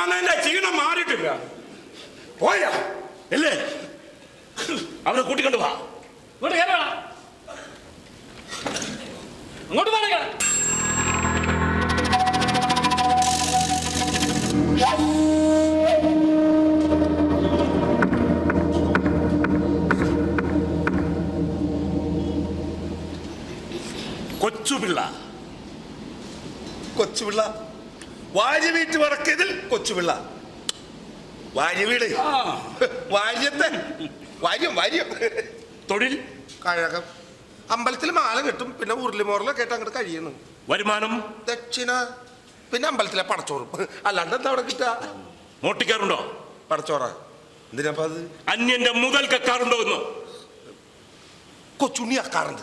വന്നതിന്റെ ക്ഷീണം മാറിയിട്ടില്ല. പോയാ. അല്ലേ അവരെ കൂട്ടിക്കൊണ്ട് വാ. ഇങ്ങോട്ട് കേരള അങ്ങോട്ട് പറയുക കൊച്ചുപിള്ള. കൊച്ചുപിള്ള? വാര്യ വീട്ട് വറക്കതിൽ കൊച്ചുപിള്ള. വാര്യ വീട് വാര്യത്തെ വാര്യം വാര്യം. തൊഴിൽ. കഴകം. അമ്പലത്തിൽ മാല കിട്ടും. പിന്നെ ഉരുളി മോറലൊക്കെ ആയിട്ട് അങ്ങോട്ട് കഴിയുന്നു. വരുമാനം. ദക്ഷിണ. പിന്നെ അമ്പലത്തിലെ പടച്ചോറും. അല്ലാണ്ട് എന്താ അവിടെ കിട്ടുക? മോട്ടിക്കാറുണ്ടോ പടച്ചോറ. എന്തിനാ അത്? അന്യന്റെ മുതൽ കക്കാറുണ്ടോ എന്ന്. കൊച്ചുണ്ണി അക്കാറുണ്ട്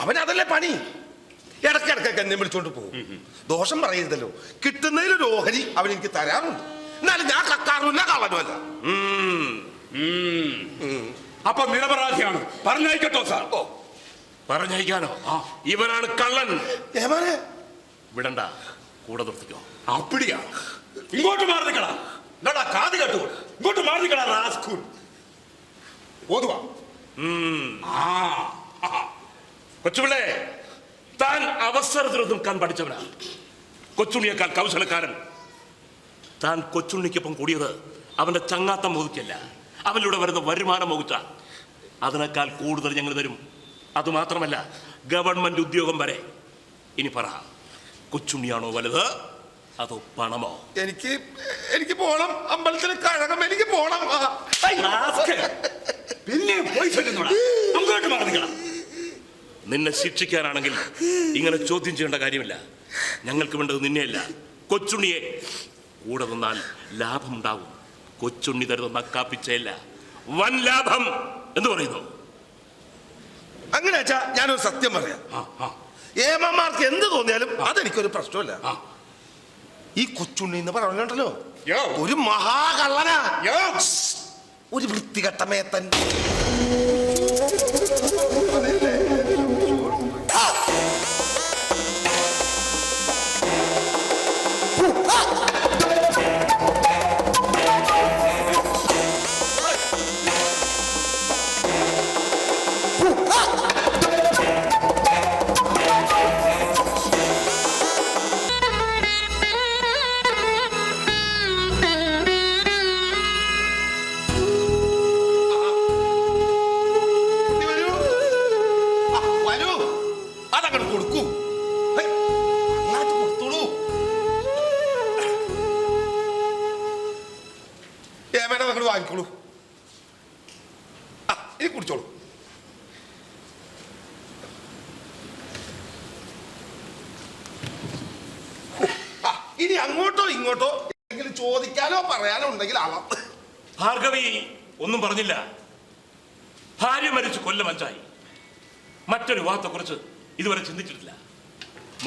അവൻ അതല്ലേ പണി. ഇടയ്ക്കിടയ്ക്കൊക്കെ എന്നെ വിളിച്ചോണ്ട് പോകും. ദോഷം പറയരുതല്ലോ. കിട്ടുന്നതിലൊരു ഓഹരി അവനെനിക്ക് തരാറുണ്ട്. എന്നാലും ഞാൻ കക്കാറുമില്ല കള്ളനുമല്ല. അപ്പൊ നിരപരാധിയാണ്. പറഞ്ഞയക്കട്ടോ സാർ. ഓ. പറഞ്ഞയക്കാനോ? ഇവനാണ് കള്ളൻ. ഏമാനെ? വിടണ്ട. കൂടെ നിർത്തിക്കോ. അപ്പിടിയാ ഇങ്ങോട്ട് മാറി നിൽക്കടാ. കാത് കേട്ടു. ഇങ്ങോട്ട് മാറി നിൽക്കടാ റാസ്കൂൾ ഓതുവാ. ആ ആ. കൊച്ചുപിള്ളേ താൻ അവസരത്തിൽ നിൽക്കാൻ പഠിച്ചവനാ. കൊച്ചുണ്ണിയേക്കാൾ കൗശലക്കാരൻ. താൻ കൊച്ചുണ്ണിക്കൊപ്പം കൂടിയത് അവന്റെ ചങ്ങാത്തം മുതുക്കല്ല അവനിലൂടെ വരുന്ന വരുമാനം മുകുച്ച അതിനേക്കാൾ കൂടുതൽ ഞങ്ങൾ തരും. അതുമാത്രമല്ല ഗവൺമെന്റ് ഉദ്യോഗം വരെ. ഇനി പറ കൊച്ചുണ്ണിയാണോ വലുത്? അതോ പണമോ? എനിക്ക് എനിക്ക് പോണം. അമ്പലത്തിൽ കഴകം എനിക്ക് പോണം. പിന്നെ പോയി അങ്ങോട്ട് മാറി നിൽക്കണം നിന്നെ ശിക്ഷിക്കാനാണെങ്കിൽ ഇങ്ങനെ ചോദ്യം ചെയ്യേണ്ട കാര്യമില്ല. ഞങ്ങൾക്ക് വേണ്ടത് നിന്നെയല്ല കൊച്ചുണ്ണിയെ. കൂടെ നിന്നാൽ ലാഭമുണ്ടാവും കൊച്ചുണ്ണി തരുന്ന കാപ്പിച്ചയല്ല വൻ ലാഭം എന്ന് പറയുന്നു. അങ്ങനെ വെച്ചാ ഞാനൊരു സത്യം പറയാം. ആ, ആ. ഏമാർക്ക് എന്ത് തോന്നിയാലും അതെനിക്കൊരു പ്രശ്നമല്ല. ഈ കൊച്ചുണ്ണി എന്ന് പറഞ്ഞിട്ടുണ്ടല്ലോ യോ. ഒരു മഹാകള്ളനാ. ഒരു വൃത്തികെട്ട ഇനി കുടിച്ചോളൂ. ഇനി അങ്ങോട്ടോ ഇങ്ങോട്ടോ എന്തെങ്കിലും ചോദിക്കാനോ പറയാനോ ഉണ്ടെങ്കിൽ ആവാം. ഭാർഗവി ഒന്നും പറഞ്ഞില്ല. ഭാര്യ മരിച്ചു കൊല്ലമഞ്ചായി മറ്റൊരു വിവാഹത്തെക്കുറിച്ച് ഇതുവരെ ചിന്തിച്ചിട്ടില്ല.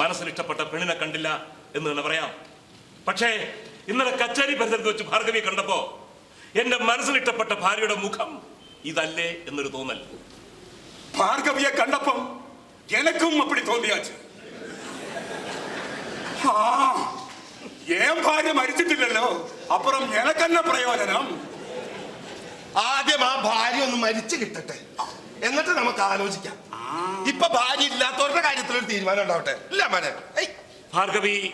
മനസ്സിൽ ഇഷ്ടപ്പെട്ട പെണ്ണിനെ കണ്ടില്ല എന്ന് തന്നെ പറയാം. പക്ഷേ ഇന്നലെ കച്ചേരി പരിസരത്ത് വെച്ച് ഭാർഗവിയെ കണ്ടപ്പോ എന്റെ മനസ്സിൽ ഇഷ്ടപ്പെട്ട ഭാര്യയുടെ മുഖം ഇതല്ലേ എന്നൊരു തോന്നൽ. ഭാർഗവിയെ കണ്ടപ്പം എനക്കും അപ്പടി തോന്നിയാച്ച്. ഏം ഭാര്യ മരിച്ചിട്ടില്ലല്ലോ. അപ്പുറം എനക്കെന്നെ പ്രയോജനം? ആദ്യം ആ ഭാര്യ ഒന്ന് മരിച്ചു കിട്ടട്ടെ. എന്നിട്ട് നമുക്ക് ആലോചിക്കാം. ഇപ്പൊ ഭാര്യ ഇല്ലാത്തവരുടെ കാര്യത്തിൽ ഒരു തീരുമാനം ഉണ്ടാവട്ടെ. ഇല്ല മനെ. ഏയ്, ഭാർഗവി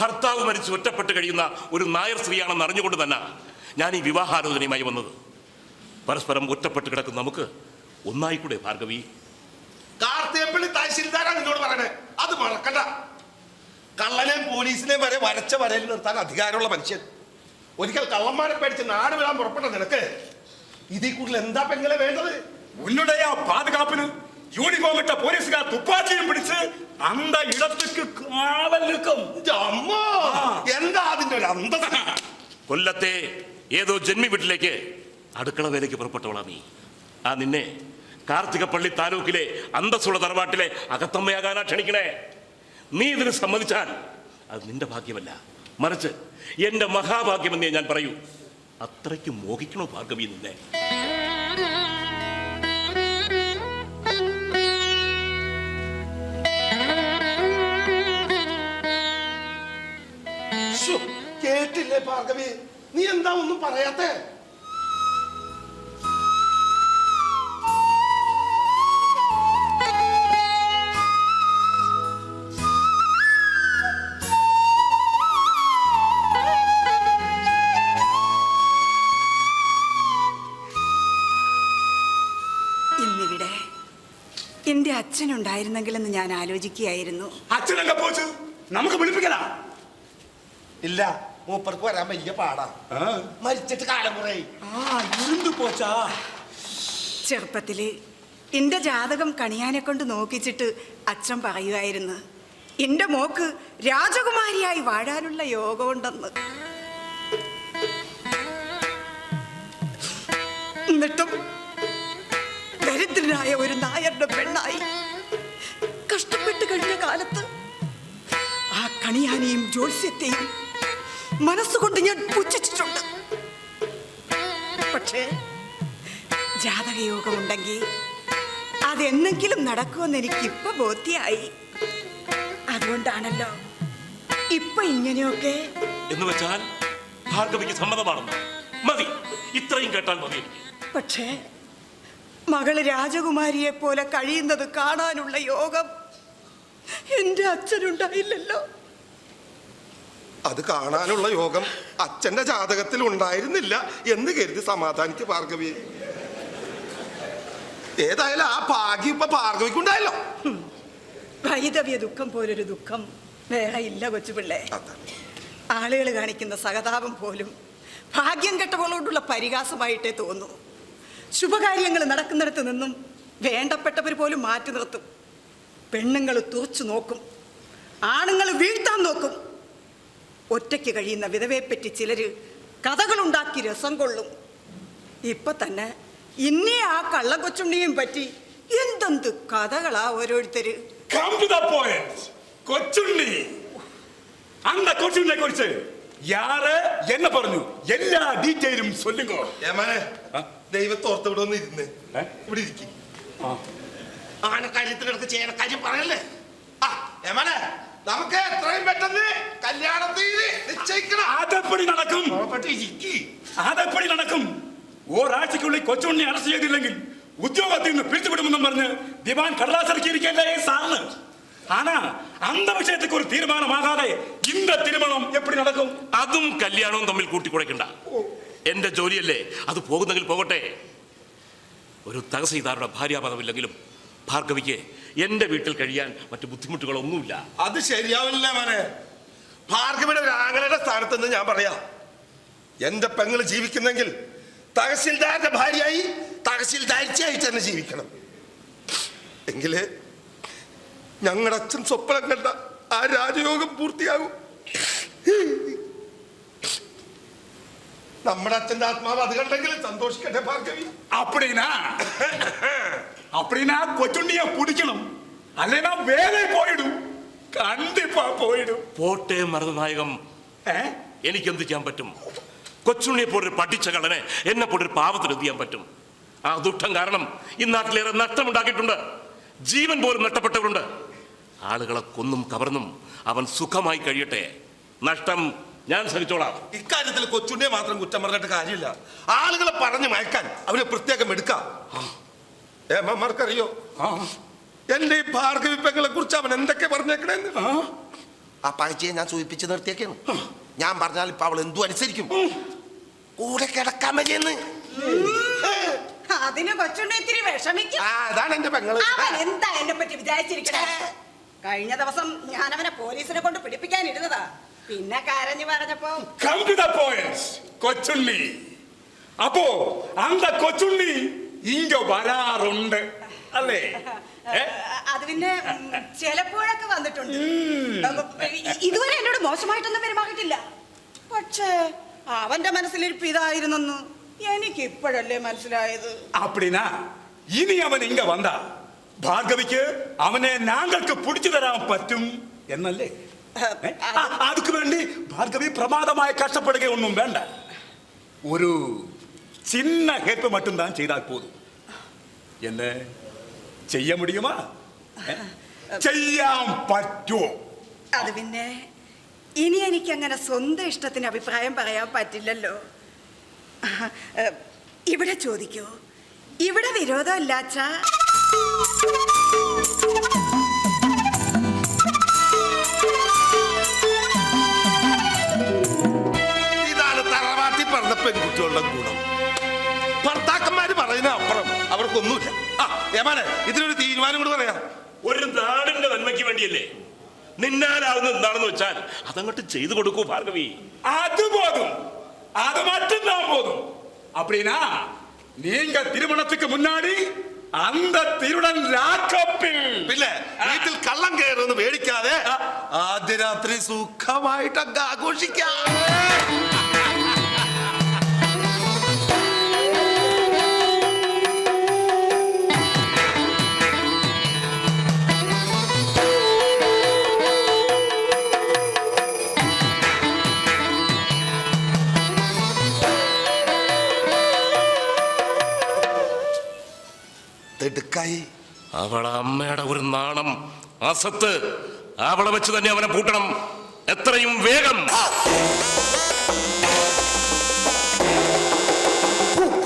ഭർത്താവ് മരിച്ച് ഒറ്റപ്പെട്ട് കഴിയുന്ന ഒരു നായർ സ്ത്രീയാണെന്ന് അറിഞ്ഞുകൊണ്ട് തന്നെ ഞാൻ ഈ വിവാഹാലോചനയുമായി വന്നത്. പരസ്പരം ഒറ്റപ്പെട്ട് കിടക്കുന്ന നമുക്ക് ഒന്നായിക്കൂടെ ഭാർഗവി? കാർത്തിയപ്പള്ളി തഹസിൽദാരാണ് നിന്നോട് പറയണേ. അത് മറക്കണ്ട. കള്ളനെയും പോലീസിനെയും വരെ വരച്ച വരയിൽ നിർത്താൻ അധികാരമുള്ള മനുഷ്യൻ. ഒരിക്കൽ കള്ളന്മാരെ പേടിച്ച് നാട് വിടാൻ പുറപ്പെട്ട നിനക്ക് ഇതിൽ കൂടുതൽ എന്താ പെങ്ങളെ വേണ്ടത്? ഉന്നുടയ പാതുകാപ്പിന് യൂണിഫോം ഇട്ട പോലീസുകാർ തുപ്പാച്ചിയും പിടിച്ച് അന്ത ഇടത്തേക്ക് കാവൽ നിൽക്കും. എന്താ അതിന്റെ ഒരു അന്തസ് കൊല്ലത്തെ ഏതോ ജന്മി വീട്ടിലേക്ക് അടുക്കള വേലയ്ക്ക് പുറപ്പെട്ടവളാ നീ. ആ നിന്നെ കാർത്തികപ്പള്ളി താലൂക്കിലെ അന്തസ്സുള്ള തറവാട്ടിലെ അകത്തമ്മയാകാനാ ക്ഷണിക്കണേ. നീ ഇതിന് സമ്മതിച്ചാൽ അത് നിന്റെ ഭാഗ്യമല്ല. മറിച്ച് എന്റെ മഹാഭാഗ്യമെന്നേ ഞാൻ പറയൂ. അത്രയ്ക്ക് മോഹിക്കണോ ഭാർഗവി നിന്നെ? കേട്ടില്ല ഭാർഗവി? നീ എന്താ ഒന്നും പറയാത്തേ? അച്ഛനുണ്ടായിരുന്നെങ്കിലെന്ന് ഞാൻ ആലോചിക്കുകയായിരുന്നു. അച്ഛനൊക്കെ പോച്ചു? നമുക്ക് വിളിപ്പിക്കലാ. ഇല്ല മൂപ്പർക്ക് വരാൻ വലിയ പാടാ. മരിച്ചിട്ട് കാലം കുറേ. ഇരുന്ന് പോച്ചാ? ചെറുപ്പത്തിൽ എന്റെ ജാതകം കണിയാനെ കൊണ്ട് നോക്കിച്ചിട്ട് അച്ഛൻ പറയുമായിരുന്നു എന്റെ മോക്ക് രാജകുമാരിയായി വാഴാനുള്ള യോഗമുണ്ടെന്ന് എന്നിട്ടും ദരിദ്രനായ ഒരു നായരുടെ പെണ്ണായി കഷ്ടപ്പെട്ട് കഴിഞ്ഞ കാലത്ത് ആ കണിയാനെയും ജോത്സ്യത്തെയും മനസ്സുകൊണ്ട് ഞാൻ പുച്ഛിച്ചിട്ടുണ്ട്. പക്ഷേ ജാതകയോഗമുണ്ടെങ്കിൽ അതെന്നെങ്കിലും നടക്കുമെന്ന് എനിക്ക് ഇപ്പൊ ബോധ്യായി. അതുകൊണ്ടാണല്ലോ ഇപ്പൊ ഇങ്ങനെയൊക്കെ എന്ന് വെച്ചാൽ ഭാർഗവിക്ക് സമ്മതമാണെന്ന്. മതി. ഇത്രയും കേട്ടാൽ മതി പക്ഷേ മകൾ രാജകുമാരിയെ പോലെ കഴിയുന്നത് കാണാനുള്ള യോഗം എന്റെ അച്ഛനുണ്ടായില്ലല്ലോ. അത് കാണാനുള്ള യോഗം അച്ഛന്റെ ജാതകത്തിൽ ഉണ്ടായിരുന്നില്ല എന്ന് കരുതി സമാധാനിക്ക് ഭാർഗവി. ഏതായാലും ആ ഭാഗ്യം ഇപ്പൊ ഭാർഗവിക്ക് ഉണ്ടായല്ലോ. വൈദവ്യ ദുഃഖം പോലൊരു ദുഃഖം വേറെ ഇല്ല കൊച്ചുപിള്ളേ. ആളുകൾ കാണിക്കുന്ന സഹതാപം പോലും ഭാഗ്യം കെട്ടവളോടുള്ള പരിഹാസമായിട്ടേ തോന്നൂ ശുഭകാര്യങ്ങൾ നടക്കുന്നിടത്ത് നിന്നും വേണ്ടപ്പെട്ടവർ പോലും മാറ്റി നിർത്തും. പെണ്ണുങ്ങൾ തുറച്ചു നോക്കും. ആണുങ്ങൾ വീഴ്ത്താൻ നോക്കും. ഒറ്റയ്ക്ക് കഴിയുന്ന വിധവയെപ്പറ്റി ചിലർ കഥകളുണ്ടാക്കി രസം കൊള്ളും. ഇപ്പൊ തന്നെ ഇന്നേ ആ കള്ള കൊച്ചുണ്ണിയും പറ്റി എന്തെന്ത് കഥകളാ ഓരോരുത്തര്? കൊച്ചുണ്ണി. അന്ന കൊച്ചുണ്ണിയെ കുറിച്ച്. யாரு என்ன പറഞ്ഞു എല്ലാ ഡീറ്റെയിലും சொல்லுங்க ഏമാനെ ആ? ദൈവത്തെ ഓർത്ത് ഇവിടെ ഒന്ന് ഇരുന്ന് ഏ? ഇവിടെ ഇരിക്കും ആ. ആനക്കാര്യത്തിനടുത്ത് ചെയ്യണ കാര്യം പറയല്ലേ ആ ഏമാനെ നമുക്ക് എത്രയും പെട്ടെന്ന് കല്യാണത്തിന് നിശ്ചയിക്കണം അതെപ്പടി നടക്കും പുറപ്പെട്ട് ഇരിക്കി അതെപ്പടി നടക്കും ഒരാഴ്ചക്കുള്ളിൽ കൊച്ചുണ്ണി അറസ്റ്റ് ചെയ്തില്ലെങ്കിൽ ഉദ്യോഗത്തിൽ നിന്ന് പിരിച്ചുവിടുമെന്നും പറഞ്ഞ് ദിവാൻ കടലാസിറക്കിയിരിക്കല്ലേ സാറിന് ஆனா அந்த விஷயத்துக்கு ஒரு தீர்மானம் ஆகாதே இந்த திருமணம் எப்படி நடக்கும் അതും കല്യാണവും തമ്മിൽ കൂട്ടിക്കുഴയ്ക്കണ്ട എന്റെ ജോലിയല്ലേ അത് പോകുന്നെങ്കിൽ പോകട്ടെ. ഒരു തഹസീദാറുടെ ഭാര്യാപദമില്ലെങ്കിലും ഭാർഗവിക്ക് എന്റെ വീട്ടിൽ കഴിയാൻ മറ്റു ബുദ്ധിമുട്ടുകളൊന്നുമില്ല. അത് ശരിയാവില്ല മനെ. ഭാർഗവിയുടെ ഒരാങ്ങളുടെ സ്ഥാനത്ത് ഞാൻ പറയാം. എന്റെ പെങ്ങൾ ജീവിക്കുന്നെങ്കിൽ തഹസിൽദാരുടെ ഭാര്യയായി തഹസീൽദാരിച്ചായി തന്നെ ജീവിക്കണം. എങ്കിലേ ഞങ്ങളുടെ അച്ഛൻ സ്വപ്നം കണ്ട ആ രാജയോഗം പൂർത്തിയാകും നമ്മുടെ അച്ഛന്റെ ആത്മാവ് അത് കണ്ടെങ്കിൽ സന്തോഷിക്കട്ടെ ഭാർഗവി அப்படின்னா அப்படின்னா கொச்சுண்டிய பிடிக்கணும் அல்லனா வேலை போயிடும் கண்டிப்பா போயிடும் പോട്ടെ മരുതനായകം ഏ? എനിക്കെന്ത് ചെയ്യാൻ പറ്റും കൊച്ചുണ്ണിയെ പോലൊരു പഠിച്ച കള്ളനെ എന്നെ പോലൊരു പാവത്തിന് എന്ത് ചെയ്യാൻ പറ്റും ആ ദുഃഖം കാരണം ഈ നാട്ടിലേറെ നഷ്ടമുണ്ടാക്കിയിട്ടുണ്ട് ജീവൻ പോലും നഷ്ടപ്പെട്ടവരുണ്ട് ആളുകളെ കൊന്നും കവർന്നും അവൻ സുഖമായി കഴിയട്ടെ. നഷ്ടം ഞാൻ സഹിച്ചോളാം. ഇക്കാര്യത്തിൽ കൊച്ചുണ്ണിയെ മാത്രം കുറ്റം പറഞ്ഞിട്ട് കാര്യമില്ല. ആളുകളെ പറഞ്ഞു മയക്കാൻ അവന് പ്രത്യേകം എടുക്കാം. ഏമാർക്കറിയോ എന്റെ ഈ ഭാർഗവിപ്പങ്ങളെ കുറിച്ച് അവൻ എന്തൊക്കെ പറഞ്ഞേക്കണേന്ന്? ആ, ആ പാഴ്ചയെ ഞാൻ സൂചിപ്പിച്ച് നിർത്തിയേക്കാണ്. ഞാൻ പറഞ്ഞാൽ ഇപ്പൊ അവൾ എന്തു അനുസരിക്കും? കൂടെ കിടക്കാൻ മതിയെന്ന്. അതിന് കൊച്ചുണ്ണി ഇത്തിരി വിഷമിക്കും. ആ അതാണ് എന്റെ പെങ്ങൾ. അവൻ എന്താ എന്നെ പറ്റി വിചാരിച്ചിരിക്കണേ കഴിഞ്ഞ ദിവസം ഞാൻ അവനെ പോലീസിനെ കൊണ്ട് പിടിപ്പിക്കാൻ ഇരുന്നതാ പിന്നെ കരഞ്ഞു പറഞ്ഞപ്പോ come to the point Kochunni. അപ്പോ അന്ത കൊച്ചുണ്ണി ഇങ്ങോ വരാറുണ്ട് അല്ലേ? അത് പിന്നെ ചിലപ്പോഴൊക്കെ വന്നിട്ടുണ്ട്. ഇതുവരെ എന്നോട് മോശമായിട്ടൊന്നും പെരുമാറിയിട്ടില്ല. പക്ഷേ അവന്റെ മനസ്സിലിരിപ്പ് ഇതായിരുന്നെന്ന് എനിക്കിപ്പോഴല്ലേ മനസ്സിലായത്. അപ്പടിനാ ഇനി അവൻ ഇങ്ങ വന്നാ. ഭാർഗവിക്ക് അവനെ ഞങ്ങൾക്ക് പിടിച്ചു തരാൻ പറ്റും എന്നല്ലേ ഏ? ആ, അതുക്ക് വേണ്ടി ഭാർഗവി പ്രമാദമായി കഷ്ടപ്പെടുകയൊന്നും വേണ്ട ഒരു ചിന്ന ഹെൽപ്പ് மட்டும் தான் ചെയ്താൽ പോതും என்ன செய்ய முடியுமா ഏ? ചെയ്യാൻ പറ്റുമോ അത് പിന്നെ ഇനി എനിക്ക് അങ്ങനെ സ്വന്തം ഇഷ്ടത്തിന് അഭിപ്രായം പറയാൻ പറ്റില്ലല്ലോ ആ, ഏ, ഇവിടെ ചോദിക്കൂ ഇവിടെ വിരോധമല്ല അച്ഛാ ഇതാണ് തറവാട്ടി പറഞ്ഞ പെൺകുട്ടികളുടെ ഗുണം ഭർത്താക്കന്മാര് പറയുന്ന അപ്പുറം അവർക്കൊന്നുമില്ല ആ ഏമാനെ ഇതിനൊരു തീരുമാനം കൂടി പറയാം ഒരു നാടിന്റെ നന്മയ്ക്ക് വേണ്ടിയല്ലേ നിന്നാലാവുന്ന എന്താണെന്ന് വെച്ചാൽ അതങ്ങോട്ട് ചെയ്തു കൊടുക്കൂ ഭാർഗവി அது போதும் அது மட்டும் தான் போதும் அப்படின்னா நீங்க திருமணத்துக்கு முன்னாடி അന്ത തിരുടൻ രാക്കപ്പിൽ പിന്നെ വീട്ടിൽ കള്ളം കയറുമെന്ന് പേടിക്കാതെ ആദ്യ രാത്രി സുഖമായിട്ട് അങ്ങ് ആഘോഷിക്കാം. തിടുക്കായി അവളെ അമ്മയുടെ ഒരു നാണം. അസത്ത് അവളെ വെച്ച് തന്നെ അവനെ പൂട്ടണം. എത്രയും വേഗം.